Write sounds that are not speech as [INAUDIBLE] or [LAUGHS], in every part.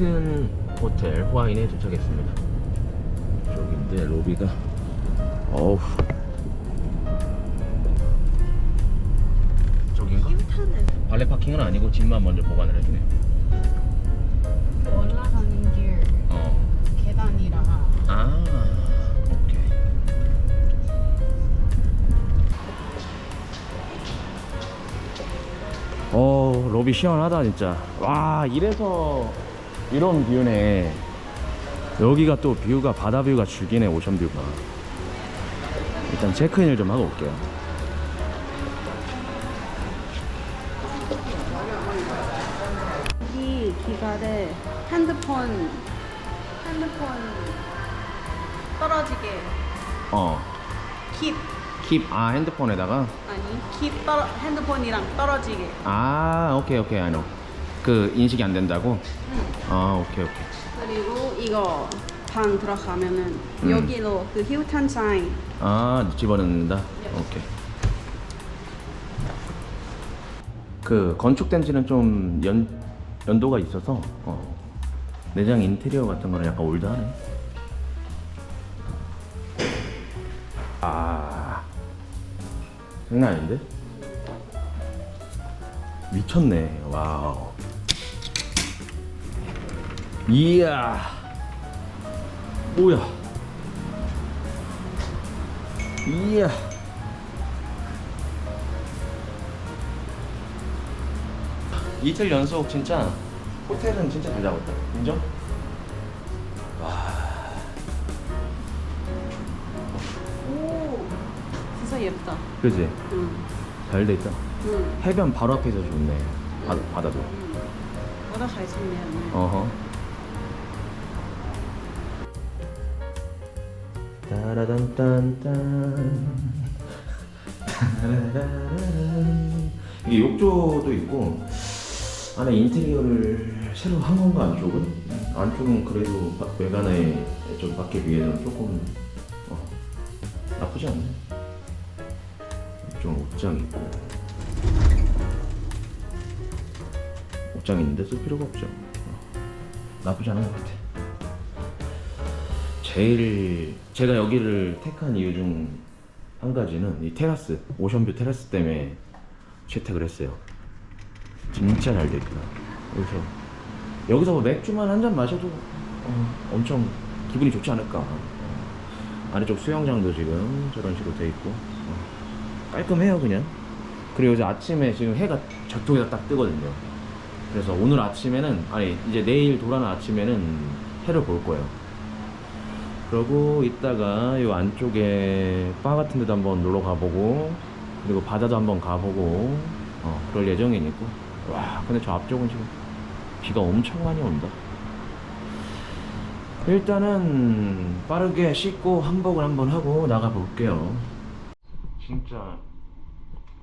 힐튼 호텔 후아인에 도착했습니다. 저기인데 로비가 어우 저긴가? 힐튼은 발레 파킹은 아니고 짐만 먼저 보관을 해주네요. 올라가는 길 어. 계단이라 아, 오케이. 어, 로비 시원하다 진짜. 와, 이래서 이런 뷰네. 여기가 또 뷰가 바다 뷰가 죽이네 오션 뷰가. 일단 체크인을 좀 하고 올게요. 여기 기가를 핸드폰 핸드폰 떨어지게 어, 킵 킵, 아 핸드폰에다가. 아니 킵 떨어 핸드폰이랑 떨어지게 아, 오케이 오케이, I know. 그 인식이 안 된다고? 응. 아, 오케이 오케이. 그리고 이거 방 들어가면은 음. 여기로 그 힐튼 사인 아 집어넣는다. 오케이. 그 건축된 지는 좀 연, 연도가 있어서 어, 내장 인테리어 같은 거는 약간 올드하네. 아 장난 아닌데? 미쳤네. 와우. 이야. 뭐야? 이야. 이틀 연속 진짜 호텔은 진짜 잘 잡았다. 인정? 오 진짜 예쁘다 그지? 응. 잘 돼 있다. 응. 해변 바로 앞에서 좋네. 바, 바다도. 응. 보다 잘 생겼네 어허. 따라단딴딴. 따라라라란. 이게 욕조도 있고 안에 인테리어를 새로 한 건가 안쪽은? 안쪽은 그래도 바- 외관에 좀 밖에 비해서는 조금 어, 나쁘지 않네. 좀 옷장 있고 옷장 있는데 쓸 필요가 없죠. 어, 나쁘지 않은 것 같아. 제일 제가 여기를 택한 이유 중 한 가지는 이 테라스 오션뷰 테라스 때문에 채택을 했어요. 진짜 잘 돼 있다. 그래서 여기서 뭐 맥주만 한 잔 마셔도 어, 엄청 기분이 좋지 않을까. 어, 아래쪽 수영장도 지금 저런 식으로 돼 있고 어, 깔끔해요 그냥. 그리고 이제 아침에 지금 해가 저쪽에서 딱 뜨거든요. 그래서 오늘 아침에는 아니 이제 내일 돌아는 아침에는 해를 볼 거예요. 그러고 이따가 요 안쪽에 바 같은 데도 한번 놀러 가보고 그리고 바다도 한번 가보고 어, 그럴 예정이니까. 와 근데 저 앞쪽은 지금 비가 엄청 많이 온다. 일단은 빠르게 씻고 한복을 한번 하고 나가 볼게요. 진짜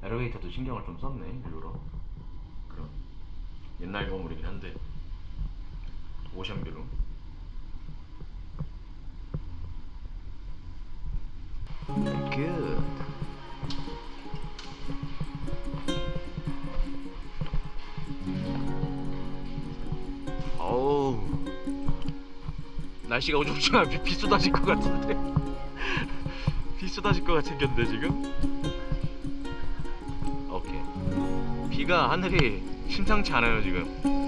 엘리베이터도 신경을 좀 썼네 일부러. 그럼 옛날 건물이긴 한데 오션뷰로 Good. 어우. 날씨가 우중충하면 비, 비 쏟아질 것 같은데. [LAUGHS] 비 쏟아질 것 같이 생겼는데 지금? 오케이. 비가 하늘이 심상치 않아요 지금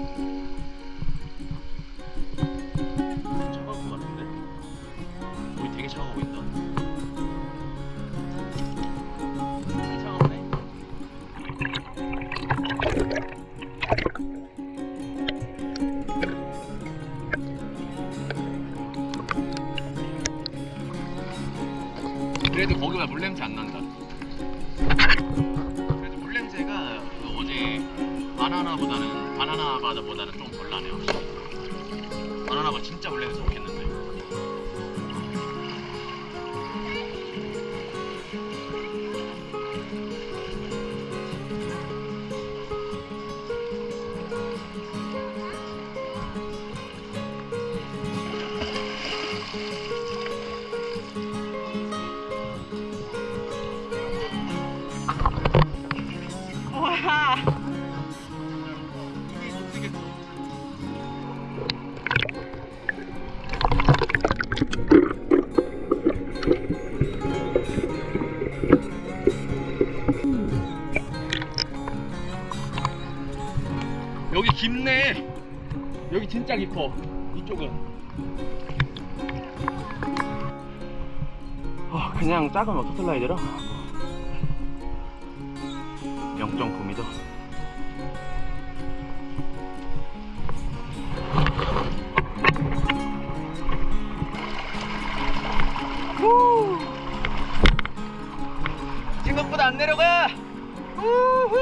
물 냄새 안 난다. 그래도 물 냄새가 그 어제 바나나보다는 바나나 바다보다는 좀 덜 나네요. 바나나가 진짜 물 냄새 좋겠는 여기 깊네. 여기 진짜 깊어. 이쪽은. 아, 그냥 작은 워터 슬라이드라 0.9m. 생각보다 안 내려가. 우후.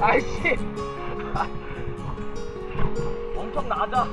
[LAUGHS] 아이씨. 엄청 낮아.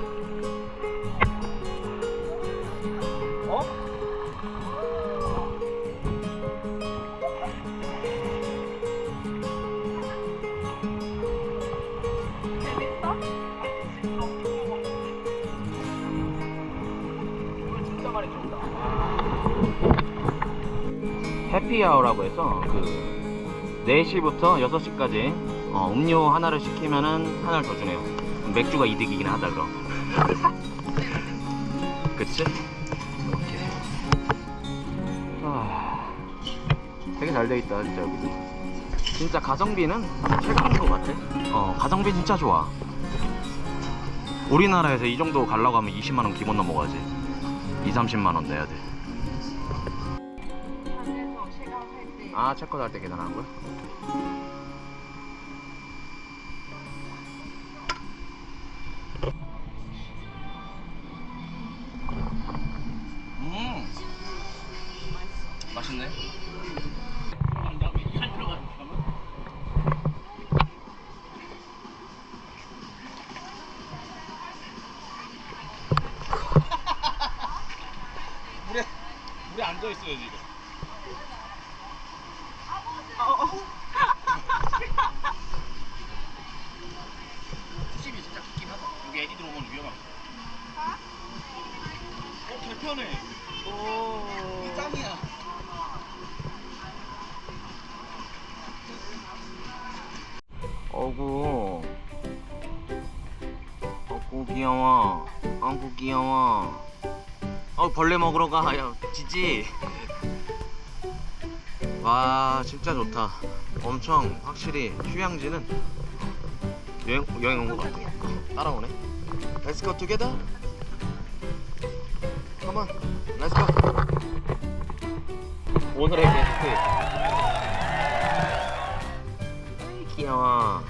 해피아워라고 해서 그 4시부터 6시까지 어, 음료 하나를 시키면은 하나를 더 주네요. 맥주가 이득이긴 하다 그럼. [LAUGHS] 그치? 이렇게. 아, 되게 잘 돼 있다 진짜 여기. 진짜 가성비는 최강인 것 같아. 어, 가성비 진짜 좋아. 우리나라에서 이 정도 가려고 하면 20만 원 기본 넘어가지. 2, 30만 원 내야 돼. 아 체크아웃 할때 계산하는 거야? 음 맛있네 어, 개편해. 오. 짱이야. 어구. 어구 귀여워. 어구 귀여워. 어 벌레 먹으러 가. 야 지지. 와 진짜 좋다. 엄청 확실히 휴양지는 여행 여행 온 것 같아. 따라오네. Let's go together. Come on. Let's go. 오늘의 게스트. 아이, 귀여워.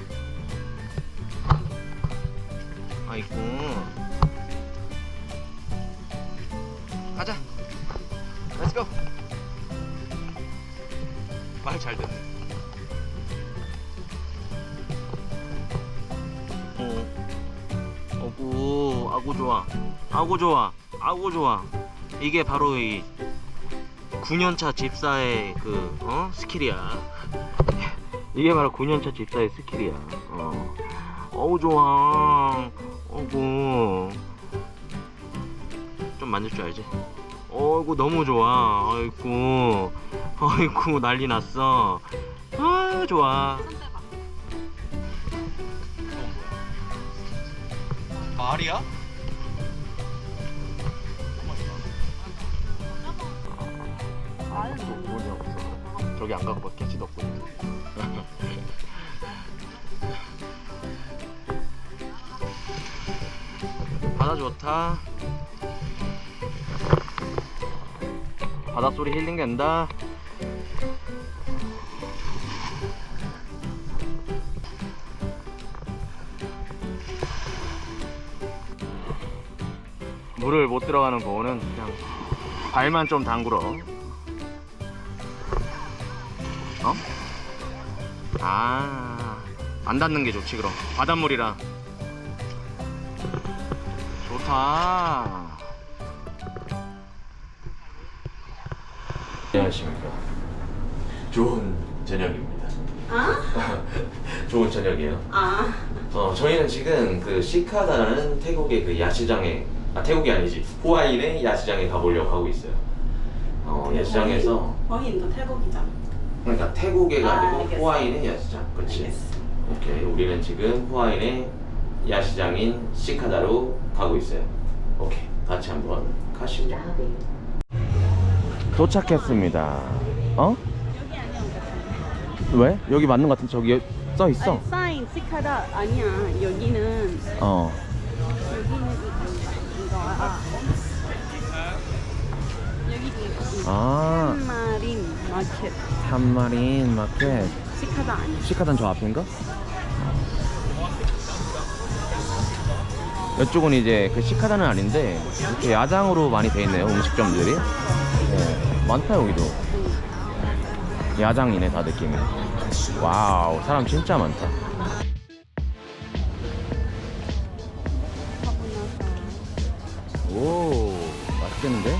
아이고. 가자. Let's go. 말잘 듣네. 어. 어구, 아구 좋아. 아구 좋아. 아구 좋아. 이게 바로 이 9년차 집사의 그, 어? 스킬이야. [LAUGHS] 이게 바로 9년차 집사의 스킬이야. 어. 어우, 좋아. 어구. 좀 만질 줄 알지? 어이구, 너무 좋아. 아이고. 아이고, 난리 났어. 아, 좋아. 말이야? 돈이 없어. 저기 안 캐치 덮고 있네. 바다 좋다. 바닷소리 힐링 된다. 물을 못 들어가는 보호는 그냥 발만 좀 담그러. 어? 아, 안 닿는 게 좋지 그럼. 바닷물이라. 좋다. 안녕하십니까. 좋은 저녁입니다. 아? [LAUGHS] 좋은 저녁이에요. 아 어, 저희는 지금 그 시카다라는 태국의 그 야시장에 아 태국이 아니지 후아인의 야시장에 가보려고 하고 있어요. 어, 야시장에서 거기도 태국이잖아 그러니까 태국에가 아, 아니고 알겠어. 후아인의 야시장, 그렇지? 알겠어. 오케이, 우리는 지금 후아인의 야시장인 시카다로 가고 있어요. 오케이, 같이 한번 가시죠. 도착했습니다. 어? 여기 아니야. 왜? 여기 맞는 것 같은데 저기 써 있어. 아니, 사인 시카다 아니야. 여기는 어. 여기는 이- 이거야. 아, 한마린 마켓. 산마린 마켓. 시카다 아니야. 시카단 저 앞인가? 이쪽은 이제 그 시카단은 아닌데 이렇게 야장으로 많이 돼 있네요 음식점들이. 네, 많다 여기도. 야장이네 다 느낌이. 와우 사람 진짜 많다. 오 맛있겠는데?